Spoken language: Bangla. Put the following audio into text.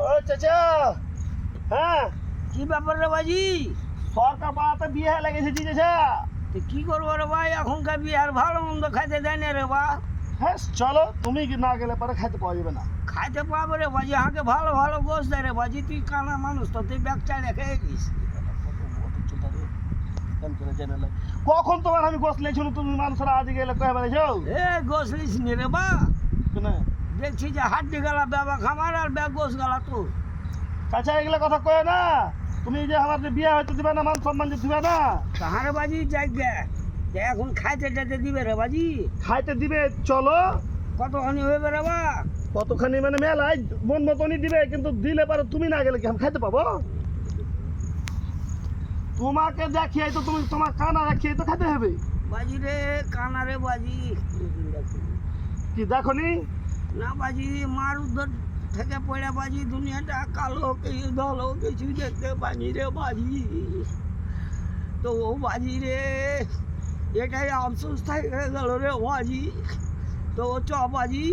ও চাচা হ্যাঁ? কি ব্যাপার রে বাজি? সরকার পাড়াতে বিয়ে লেগেছে চাচা। তো কি করব রে ভাই? এখনকার বিহার ভালো মন্দ খাইতে দেয় না রে বা হ্যাঁ চলো তুমি কি না গেলে পরে খাইতে পাওয়া যাবে না। খাইতে পাবো রে বাজি হাঁকে ভালো ভালো গোস দেয় রে বাজি। তুই কানা মানুষ তো তুই ব্যাগ চাই রেখে গেছিস কখন তোমার আমি গোস লেছিল তুমি মানুষের আজ গেলে কয়ে বেড়েছো এ গোস লিস নি রে বা। দেখছি যে হাড্ডি গেলা ব্যাবা খামার আর ব্যাগ গোস গেলা তোর চাচা এগুলো কথা কয়ে না। তুমি যে আমার বিয়ে হয়তো দিবে না মান সম্মান যে দিবে না। কাহারে বাজি? যাই গে যে এখন খাইতে টাইতে দিবে রে বাজি। খাইতে দিবে চলো। কতখানি হইবে রে বা? কতখানি মানে মেলায় মন মতনই দিবে কিন্তু দিলে পারে তুমি না গেলে কি আমি খাইতে পাবো? তোমাকে দেখিয়ে তো তুমি তোমার কানা দেখিয়ে তো খাইতে হবে। বাজি রে কানা রে বাজি। কি দেখো নি? না বাজি মার উদ্ধর থেকে পড়ে বাজি দুনিয়াটা কালো কিছু দলো কিছু দেখতে পানি রে বাজি তো ও বাজি রে এটাই আফসোস থেকে গেল রে বাজি তো চ বাজি